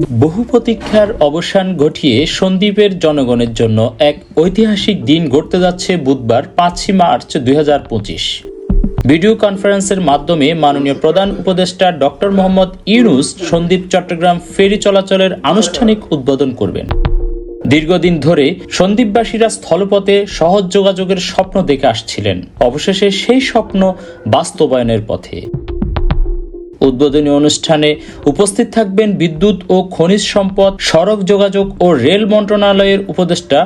বহু প্রতীক্ষার অবসান ঘটিয়ে সন্দ্বীপের জনগণের জন্য এক ঐতিহাসিক দিন ঘটতে যাচ্ছে বুধবার পাঁচই মার্চ দুই হাজার পঁচিশ। ভিডিও কনফারেন্সের মাধ্যমে মাননীয় প্রধান উপদেষ্টা ডক্টর মোহাম্মদ ইউনুস সন্দ্বীপ চট্টগ্রাম ফেরি চলাচলের আনুষ্ঠানিক উদ্বোধন করবেন। দীর্ঘদিন ধরে সন্দ্বীপবাসীরা স্থলপথে সহজ যোগাযোগের স্বপ্ন দেখে আসছিলেন। অবশেষে সেই স্বপ্ন বাস্তবায়নের পথে। উদ্বোধনী অনুষ্ঠানে উপস্থিত থাকবেন বিদ্যুৎ ও খনিজ সম্পদ, সড়ক যোগাযোগ ও রেল মন্ত্রণালয়ের উপদেষ্টা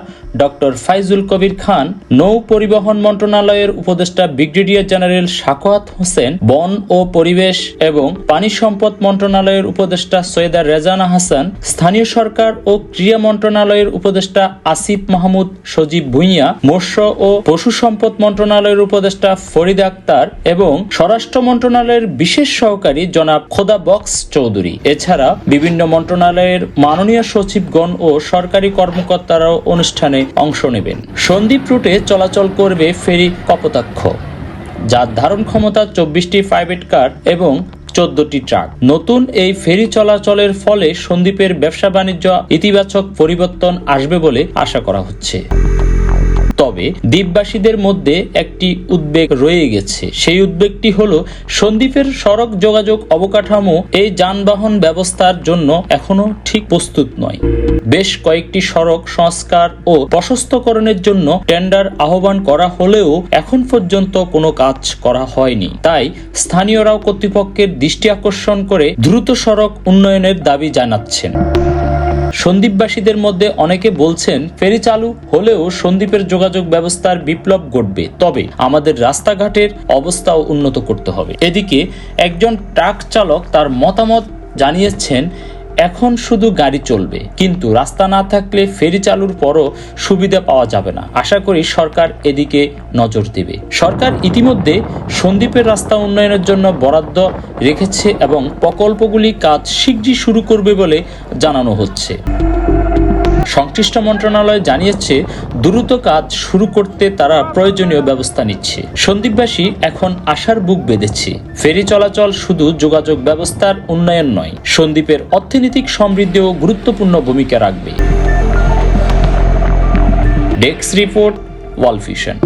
ডক্টর ফাইজুল কবির খান, নৌ পরিবহন মন্ত্রণালয়ের উপদেষ্টা ব্রিগেডিয়ার জেনারেল সাকোয়াত হোসেন, বন ও পরিবেশ এবং পানি সম্পদ মন্ত্রণালয়ের উপদেষ্টা সৈয়দা রেজানা হাসান, স্থানীয় সরকার ও ক্রীড়া মন্ত্রণালয়ের উপদেষ্টা আসিফ মাহমুদ, সজীব ভুঁইয়া, মৎস্য ও পশু সম্পদ মন্ত্রণালয়ের উপদেষ্টা ফরিদ আক্তার এবং স্বরাষ্ট্র মন্ত্রণালয়ের বিশেষ সহকারী জনাব খোদা বক্স চৌধুরী। এছাড়া বিভিন্ন মন্ত্রণালয়ের মাননীয় সচিবগণ ও সরকারি কর্মকর্তারাও অনুষ্ঠানে অংশ নেবেন। সন্দ্বীপ রুটে চলাচল করবে ফেরি কপোতাক্ষ, যার ধারণ ক্ষমতা চব্বিশটি প্রাইভেট কার এবং চোদ্দটি ট্রাক। নতুন এই ফেরি চলাচলের ফলে সন্দ্বীপের ব্যবসা বাণিজ্য ইতিবাচক পরিবর্তন আসবে বলে আশা করা হচ্ছে। তবে দ্বীপবাসীদের মধ্যে একটি উদ্বেগ রয়ে গেছে। সেই উদ্বেগটি হল, সন্দ্বীপের সড়ক যোগাযোগ অবকাঠামো এই যানবাহন ব্যবস্থার জন্য এখনও ঠিক প্রস্তুত নয়। বেশ কয়েকটি সড়ক সংস্কার ও প্রশস্তকরণের জন্য টেন্ডার আহ্বান করা হলেও এখন পর্যন্ত কোনো কাজ করা হয়নি। তাই স্থানীয়রাও কর্তৃপক্ষের দৃষ্টি আকর্ষণ করে দ্রুত সড়ক উন্নয়নের দাবি জানাচ্ছেন। সন্দ্বীপবাসীদের মধ্যে অনেকে বলছেন, ফেরি চালু হলেও সন্দীপের যোগাযোগ ব্যবস্থার বিপ্লব ঘটবে। তবে আমাদের রাস্তাঘাটের অবস্থাও উন্নত করতে হবে। এদিকে একজন ট্রাক চালক তার মতামত জানিয়েছেন এখন শুধু গাড়ি চলবে, কিন্তু রাস্তা না থাকলে ফেরি চালুর পরও সুবিধা পাওয়া যাবে না। আশা করি সরকার এদিকে নজর দেবে। সরকার ইতিমধ্যে সন্দ্বীপের রাস্তা উন্নয়নের জন্য বরাদ্দ রেখেছে এবং প্রকল্পগুলি কাজ শীঘ্রই শুরু করবে বলে জানানো হচ্ছে। সংশ্লিষ্ট মন্ত্রণালয় জানিয়েছে, দ্রুত কাজ শুরু করতে তারা প্রয়োজনীয় ব্যবস্থা নিচ্ছে। সন্দীপবাসী এখন আশার বুক বেঁধেছে। ফেরি চলাচল শুধু যোগাযোগ ব্যবস্থার উন্নয়ন নয় সন্দ্বীপের অর্থনৈতিক সমৃদ্ধিও গুরুত্বপূর্ণ ভূমিকা রাখবে। Desk report ওয়ালফিশন